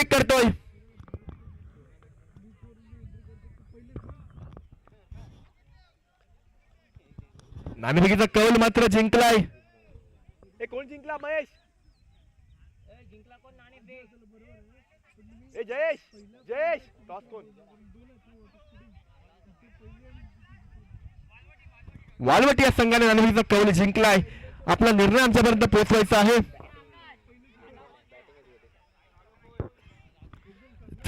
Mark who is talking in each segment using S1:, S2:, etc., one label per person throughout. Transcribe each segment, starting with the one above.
S1: एक करतोय नाणेफेकीचा कौल मात्र जिंकलाय.
S2: ए कोण जिंकला महेश? ए जयेश जयेश टॉस कोण?
S1: वालवटी या संघाने नाणेफेकीचा कौल जिंकलाय. आपला निर्णय आमच्यापर्यंत पोहोचवायचा आहे.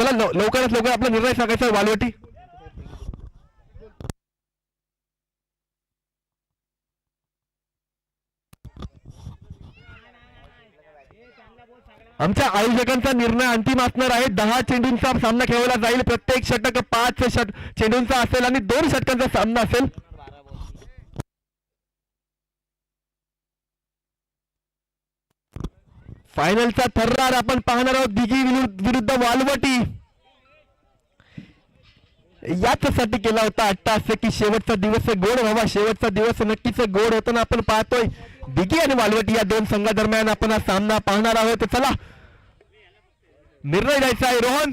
S1: चला लवकरात लवकर आपला निर्णय सांगायचा आहे वालवटी. आमच्या आयोजकांचा निर्णय अंतिम असणार आहे. दहा चेंडूंचा सामना खेळवला जाईल. प्रत्येक षटक पाच षट चेंडूंचा असेल आणि दोन षटकांचा सामना असेल. फायनलचा थर्रार आपण पाहणार आहोत दिघी विरुद्ध विरुद्ध वालवटी. याच्यासाठी केला होता अट्टाहास्य की शेवटचा दिवस गोड व्हावा शेवटचा दिवस नक्कीच गोड होताना आपण पाहतोय. दिघी आणि वालवटी या दोन संघादरम्यान आपण हा सामना पाहणार आहोत. चला. निर्णय द्यायचा आहे रोहन.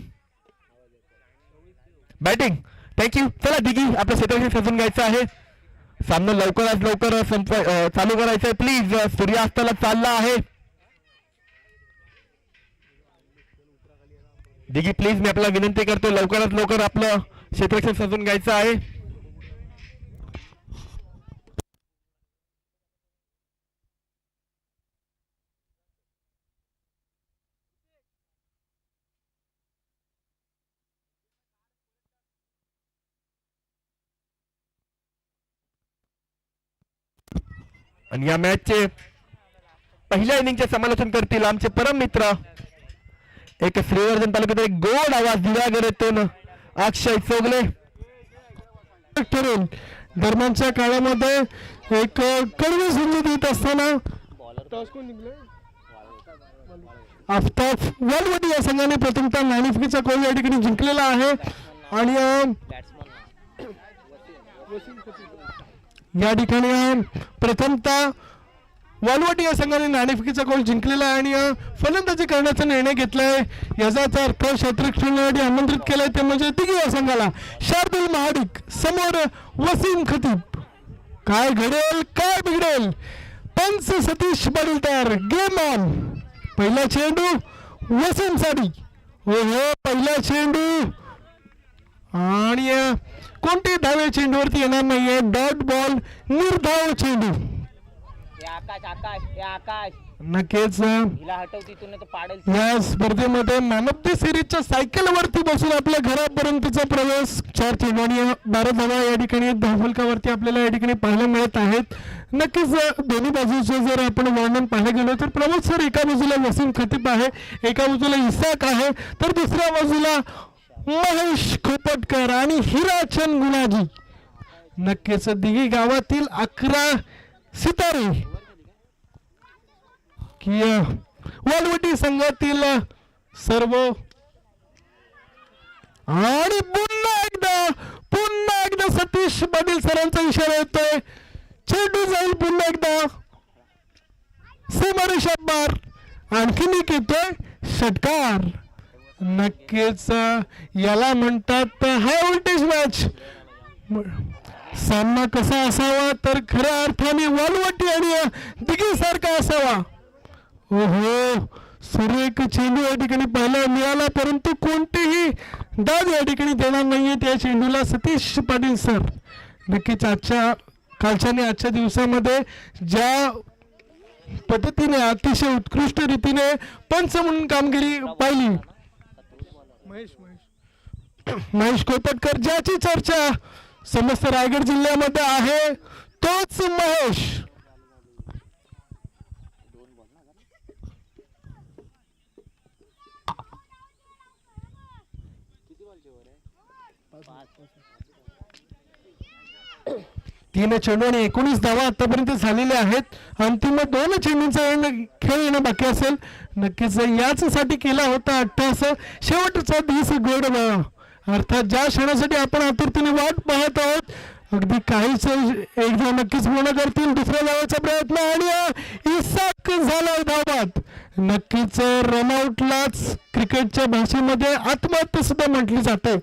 S1: बॅटिंग थँक्यू चला दिघी आपलं क्षेत्रक्षण सजून घ्यायचं आहे. सामना लवकरात लवकर संप चालू करायचं आहे प्लीज सूर्यास्ताला चालला आहे. दिगी प्लीज मी आपला विनंती करतो लवकरात लवकर आपलं क्षेत्रक्षण सजून घ्यायचं आहे. आणि या मॅचचे पहिल्या इनिंगचे समालोचन करतील आमचे परम मित्र एक श्रीवर्धन तालुक्यात एक गोड आवाज दिला दिव्यागरेतून अक्षय चोगले
S3: ठरून दरम्यानच्या काळामध्ये एक कडवी संधी देत असताना आफताफ कोण जिंकलं? या संघाने प्रथमतः नाणेफेकीचा कोल या ठिकाणी जिंकलेला आहे आणि या ठिकाणी अं, प्रथमतः वालवटी या संघाने नाणेफेकीचा गोल जिंकलेला आहे आणि फलंदाजी करण्याचा निर्णय घेतलाय. याचाच अर्थ क्षेत्रक्षणासाठी आमंत्रित केलाय ते म्हणजे दिघी या संघाला. शार्दुल महाडिक समोर वसीम खतीब. काय घडेल काय बिघडेल? पंच सतीश पाटील तयार गेम ऑन पहिला चेंडू वसीम साडी हो हो पहिला चेंडू. आणि कोणत्या कोणते धावे चेंडूवरती येणार नाहीये. डॉट बॉल निर्धाव चेंडू.
S4: आकाश आकाश हे आकाश.
S3: नक्कीच.
S4: हिला हटव तिथून पाडेल.
S3: या स्पर्धेमध्ये मॅन ऑफ द सिरीजच्या सायकलवरती बसून आपल्या घरापर्यंतचा प्रवेश चार आणि बारा धावा या ठिकाणी धावफलकावरती आपल्याला या ठिकाणी पाहायला मिळत आहेत. नक्कीच दोन्ही बाजूचे जर आपण वर्णन पाहायला गेलो तर प्रमोद सर एका बाजूला वसीम खतीब आहे एका बाजूला इसाक आहे तर दुसऱ्या बाजूला महेश खोपटकर आणि हिराचंद गुणाजी. नक्कीच दिघी गावातील अकरा सितारे. की वालवटी संघातील सर्व आणि पुन्हा एकदा पुन्हा एकदा सतीश पाटील सरांचा इशारा येतोय. चेंडू जाईल पुन्हा एकदा. सीमारेषा शब्बार आणखीन एक येतोय षटकार. नक्कीच याला म्हणतात हाय व्होल्टेज मॅच सामना कसा असावा? तर खऱ्या अर्थाने वालवटी आणि दिघी सारखा असावा ओहो सुरेख चेंडू या ठिकाणी पाहायला मिळाला परंतु कोणतेही दाद या ठिकाणी देणार नाहीये त्या चेंडूला सतीश पाटील सर. नक्कीच आजच्या कालच्या आणि आजच्या दिवसामध्ये ज्या पद्धतीने अतिशय उत्कृष्ट रीतीने पंच म्हणून कामगिरी पाहिली. महेश महेश. महेश कोपटकर ज्याची चर्चा समस्त रायगड जिल्ह्यामध्ये आहे तोच महेश. तीन चेंडू आणि एकोणीस धावा आतापर्यंत झालेल्या आहेत. अंतिम दोन चेंडूंचा खेळ येणं बाकी असेल. नक्कीच याच साठी केला होता अठ्ठास शेवटचा दिवस गोड अर्थात ज्या क्षणासाठी आपण आतुरतेने वाट पाहत आहोत अगदी काहीच एक नक्कीच पूर्ण करतील दुसऱ्या धावाचा प्रयत्न आणि इसाक झाला धावात नक्कीच रनआउटलाच क्रिकेटच्या भाषेमध्ये आत्महत्या सुद्धा म्हटली जाते.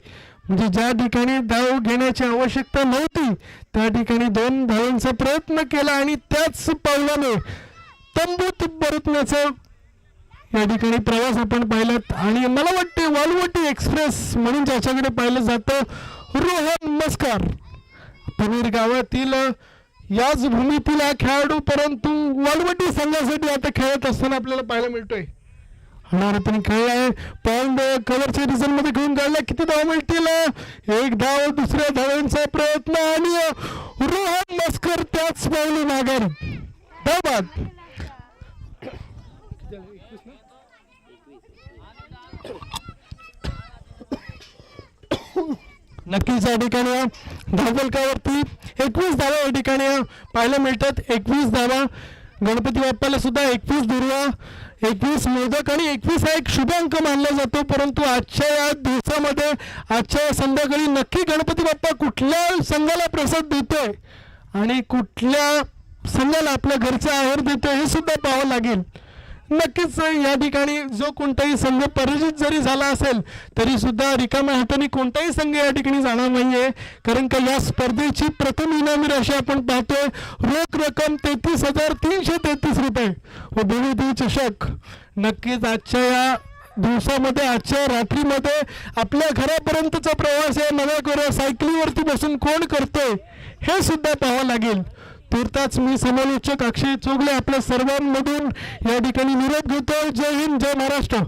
S3: म्हणजे ज्या ठिकाणी धाव घेण्याची आवश्यकता नव्हती त्या ठिकाणी दोन धावांचा प्रयत्न केला आणि त्याच पावलाने तंबूत परतण्याचा या ठिकाणी प्रवास आपण पाहिलात. आणि मला वाटते वालवटी एक्सप्रेस म्हणून ज्याच्याकडे पाहिलं जातं रोहन मस्कार. पनीर गावातील याच भूमीतील हा खेळाडू परंतु वालवटी संघासाठी आता खेळत असताना आपल्याला पाहायला मिळतोय. मॅरेथॉन खेळला आहे. पॉइंट कलरच्या रिझनमध्ये घेऊन जायला किती धाव मिळतील? एक धाव दुसऱ्या धावांचा प्रयत्न आणि रोहन मस्कर त्याच पावली माघार. धावबाद नक्कीच या ठिकाणी धावफलकावरती एकवीस धावा या ठिकाणी पाहायला मिळतात एकवीस धावा. गणपती बाप्पाला सुद्धा एकवीस दुर्वा एकवीस मोदक आणि एकवीस हा एक शुभ अंक मानला जातो. परंतु आजच्या या दिवसामध्ये आजच्या या संध्याकाळी नक्की गणपती बाप्पा कुठल्या संघाला प्रसाद देतोय? आणि कुठल्या संघाला आपल्या घरचा आहार देतोय हे सुद्धा पाहावं लागेल. नक्कीच या ठिकाणी जो कोणताही संघ पराजित जरी झाला असेल तरी सुद्धा रिकाम्या हाताने कोणताही संघ या ठिकाणी जाणार नाहीये. कारण का या स्पर्धेची प्रथम इनामी राशी आपण पाहतोय. रोख रक्कम तेहतीस हजार तीनशे तेहतीस रुपये. व दोन्ही चषक. नक्कीच आजच्या या दिवसामध्ये आजच्या रात्रीमध्ये आपल्या घरापर्यंतचा प्रवास या नव्या कोऱ्या सायकलीवरती बसून कोण करतोय हे सुद्धा पाहावं लागेल. तुर्ताच मी समालोचक अक्षय चोगले आपल्या सर्वांमधून या ठिकाणी निरोप घेतो जय हिंद जय महाराष्ट्र.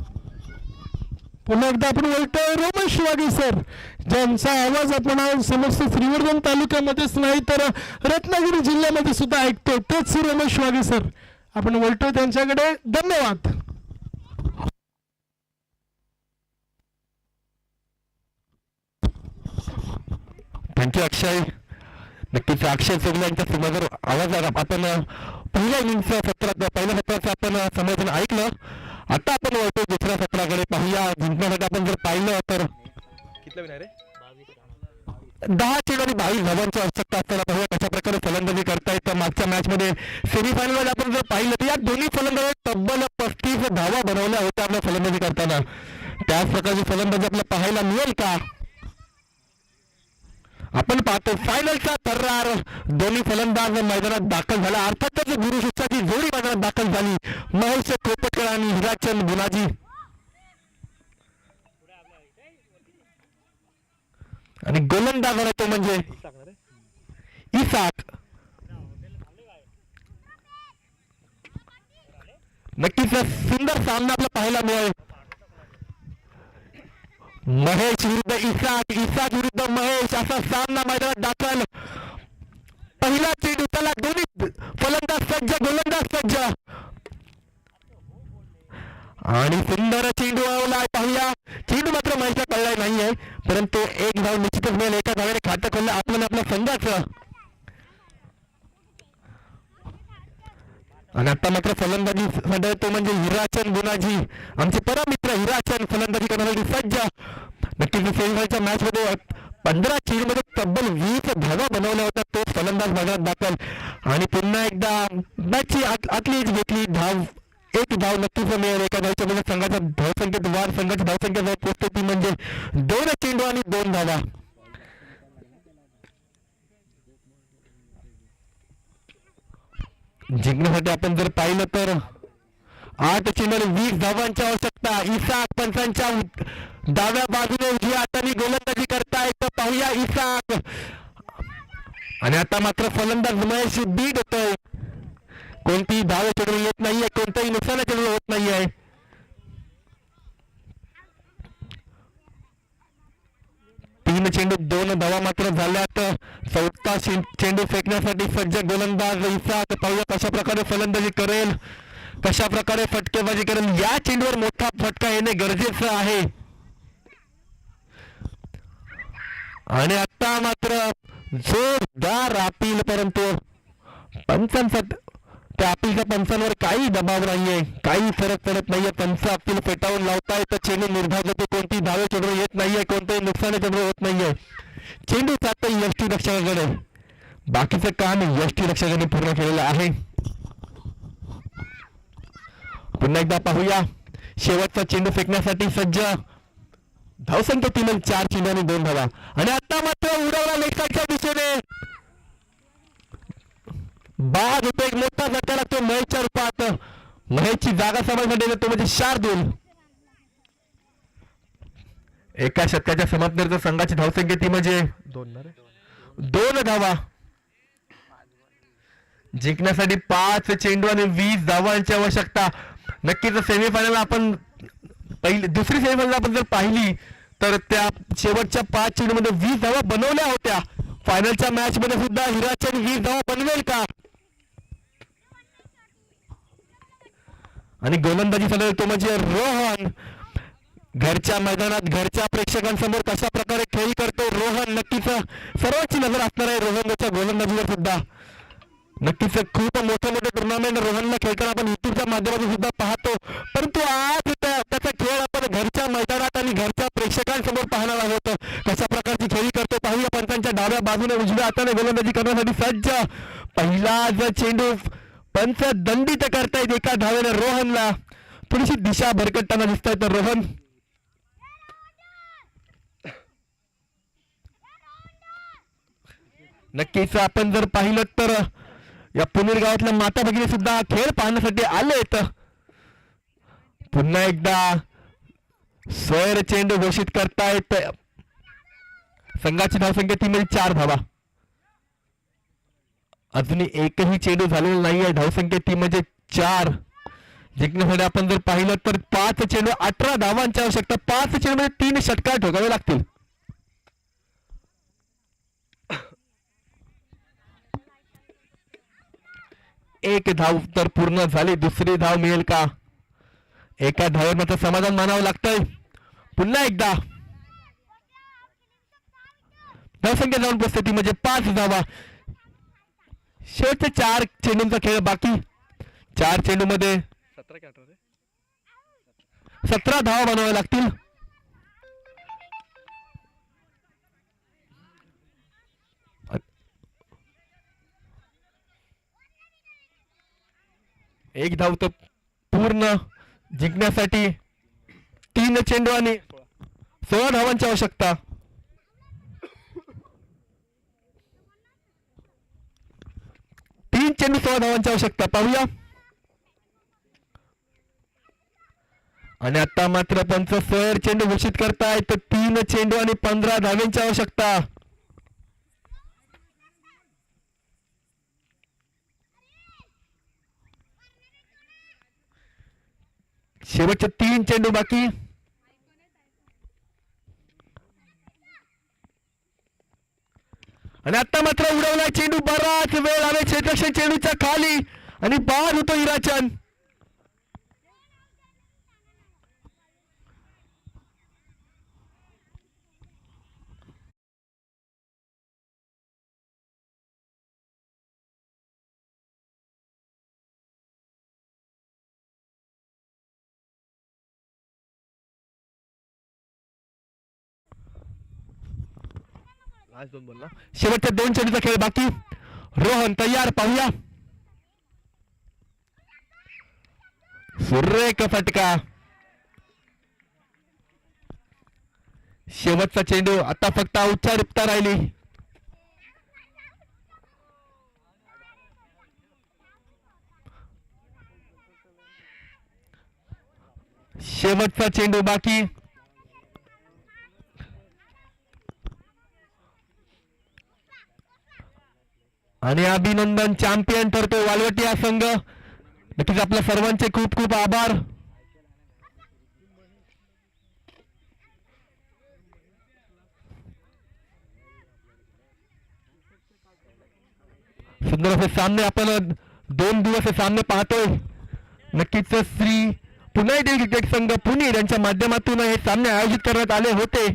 S3: पुन्हा एकदा आपण बोलतोय रमेश वागे सर ज्यांचा आवाज आपण आज समस्त श्रीवर्धन तालुक्यामध्येच नाही तर रत्नागिरी जिल्ह्यामध्ये सुद्धा ऐकतो तेच रमेश वागे सर. आपण बोलतोय त्यांच्याकडे. धन्यवाद.
S1: Thank you Akshay. नक्कीच अक्षय चोगले यांच्या सुमधुर आवाजात आपण पहिल्या इनिंगच्या सत्रात पहिल्या सत्राचं आपण अ, संबोधन ऐकलं. आता आपण वळतो दुसऱ्या सत्राकडे पाहूया. जिंकण्यासाठी आपण जर पाहिलं तर दहा चेंडू आणि बावीस धावांची आवश्यकता असताना पाहूया कशा प्रकारे फलंदाजी करता येतं मागच्या मॅच मध्ये सेमीफायनलमध्ये आपण जर पाहिलं तर या दोन्ही फलंदाजी तब्बल पस्तीस धावा बनवल्या होत्या आपल्या फलंदाजी करताना. त्याच प्रकारची फलंदाजी आपल्याला पाहायला मिळेल का? आपण पाहतो फायनलचा तर्रार. दोन्ही फलंदाज मैदानात दाखल झाला. अर्थातच गुरुशिष्ठाची जोडी मैदानात दाखल झाली. महेश कोपटकर आणि हिराचंद गुणाजी आणि गोलंदाज तो म्हणजे इसाक. नक्कीच सुंदर सामना आपला पाहायला मिळेल. महेश विरुद्ध इसाक इसाक विरुद्ध महेश असा सामना मैदानात दाखल. पहिला चेंडू त्याला दोन्ही फलंदाज सज्ज गोलंदाज सज्ज. आणि सुंदर चेंडू आवला पाहूया चेंडू मात्र महेशला कळला नाहीये परंतु एक धाव निश्चितच मिळेल एका धावाने खातं खोललं आपण आपल्या संघाचं. आणि आता मात्र फलंदाजी तो म्हणजे हिराचंद गुणाजी. आमचे परम मित्र हिराचंद फलंदाजी करण्यासाठी सज्ज. नक्कीच सेमीफायनलच्या मॅच मध्ये पंधरा चेंडमध्ये तब्बल वीस धावा बनवल्या होत्या. तो फलंदाज भागात दाखल. आणि पुन्हा एकदा मॅचची आत- आतली घेतली. धाव एक धाव नक्कीच मिळेल. एका धावच्या मध्ये संघाचा धावसंख्येत वाढ संघाची धावसंख्या जवळ पोहोचते ती म्हणजे दोन चेंडू आणि दोन धावा. जिंकण्यासाठी आपण जर पाहिलं तर आठ चेंडू वीस धावांची आवश्यकता. इसाक पंचांच्या डाव्या बाजूने उजव्या हाताने गोलंदाजी करताय. तर पाहूया इसाक. आणि आता मात्र फलंदाज महेश बीट होतोय. कोणतीही धाव चेंडू येत नाहीये कोणत्याही नुकसान चेंडू होत नाहीये. तीन चेंडू दोन धावा मात्र झाल्यात. चौथा चेंडू फेकण्यासाठी सज्ज गोलंदाज इसाक पाहूया कशा प्रकारे फलंदाजी करेल कशा प्रकारे फटकेबाजी करेल. या चेंडूवर मोठा फटका येणे गरजेचं आहे. आणि आता मात्र जोरदार अपील परंतु पंचांसाठी त्या अपीलच्या पंचांवर काही दबाव नाहीये. काही फरक पडत नाहीये. पंच अपील पेटावून लावताय तर चेंडू निर्धार होते कोणती धावे चेंडू येत नाहीये. कोणतेही नुकसान चेंडू होत नाहीये. चेंडू जातो एस टी रक्षकाकडे. बाकीचं काम यष्टी रक्षकाने पूर्ण केलेलं आहे. पुन्हा एकदा पाहूया. शेवटचा चेंडू फेकण्यासाठी सज्ज. धावसंख्या तीन चार चेंडू आणि दोन धावा. आणि आता मात्र उडवला लेखाच्या दिशेने. बाद होतो एक मोठा झटका लागतो महेशच्या रूपात. महेशची जागा समजमध्ये तो म्हणजे शार्दूल. एका शतकाच्या समाप्तीनंतर संघाची धावसंख्या ती म्हणजे
S2: दोन
S1: धावा. जिंकण्यासाठी पाच चेंडू आणि वीस धावांची आवश्यकता. नक्कीच सेमीफायनल आपण पहिली दुसरी सेमीफायनल आपण जर पाहिली तर त्या शेवटच्या पाच चेंडू मध्ये वीस धावा बनवल्या होत्या. फायनलच्या मॅच मध्ये सुद्धा हिराचंद वीस धावा बनवेल का? आणि गोलंदाजी चालू तो म्हणजे रोहन. घरच्या मैदानात घरच्या प्रेक्षकांसमोर कशा प्रकारे खेळ करतो रोहन नक्कीच सर्वांची नजर असणार आहे. रोहनच्या गोलंदाजीवर सुद्धा. नक्कीच खूप मोठे मोठे टुर्नामेंट रोहनला खेळताना आपण युट्यूबच्या माध्यमातून सुद्धा पाहतो. परंतु आज त्याचा खेळ आपण घरच्या मैदानात आणि घरच्या प्रेक्षकांसमोर पाहणार आहोत. कशा प्रकारची खेळी करतो पाहूया. पंचांच्या डाव्या बाजूने उजव्या हाताने गोलंदाजी करण्यासाठी सज्ज. पहिला जो चेंडू पंच दंडित करतायत एका धावेनं रोहनला. थोडीशी दिशा भरकटताना दिसत तर रोहन. नक्कीच आपण जर पाहिलं तर या पुणेर गावातल्या माता भगिनी सुद्धा खेळ पाहण्यासाठी आलेत. पुन्हा एकदा सोयर चेंडू घोषित करतायत. संघाची धावसंख्या ती म्हणजे चार धावा. अजूनही एकही चेंडू झालेला आहे. धावसंख्या ती म्हणजे चार. जिंकण्यासाठी आपण जर पाहिलं तर पाच चेंडू अठरा धावांची आवश्यकता. पाच चेंडू म्हणजे तीन षटकार ठोकावे लागतील. एक धाव तर पूर्ण झाली. दुसरी धाव मिळेल का? एका धावेवर मात्र समाधान मानावं लागतंय. पुन्हा एकदा. धावसंख्या जाऊन परिस्थिती म्हणजे पाच धावा. शेवटचे चार चेंडूंचा खेळ बाकी. चार चेंडू मध्ये
S2: सतरा की अठरा रे
S1: सतरा धावा बनवाव्या लागतील. एक धाव तर पूर्ण जिंकण्यासाठी तीन चेंडू आणि सोळा धावांची आवश्यकता. तीन चेंडू सोळा धावांची आवश्यकता पाहूया. आणि आता मात्र पंच सर चेंडू घोषित करतायत तीन चेंडू आणि पंधरा धाव्यांची आवश्यकता. शेवटचे तीन चेंडू बाकी. आणि आता मात्र उडवला चेंडू बराच वेळ आले. क्षेत्रक्षण चेंडूच्या खाली. आणि बाद होतो हिराचंद
S2: आज दोन बोल ना
S1: शेवटच्या दोन चेंडूचा खेळ बाकी. रोहन तयार पाहूया. सुरेख फटका. शेवटचा चेंडू आता फक्त उच्चारिप्ता राहिली. शेवटचा चेंडू बाकी. आणि अभिनंदन चॅम्पियन ठरतो वालवटी हा संघ. नक्कीच आपल्या सर्वांचे खूप खूप आभार. सुंदर असे सामने आपण दोन दिवस हे सामने पाहतोय. नक्कीच श्री पुणे क्रिकेट संघ पुणे यांच्या माध्यमातून हे सामने आयोजित करण्यात आले होते.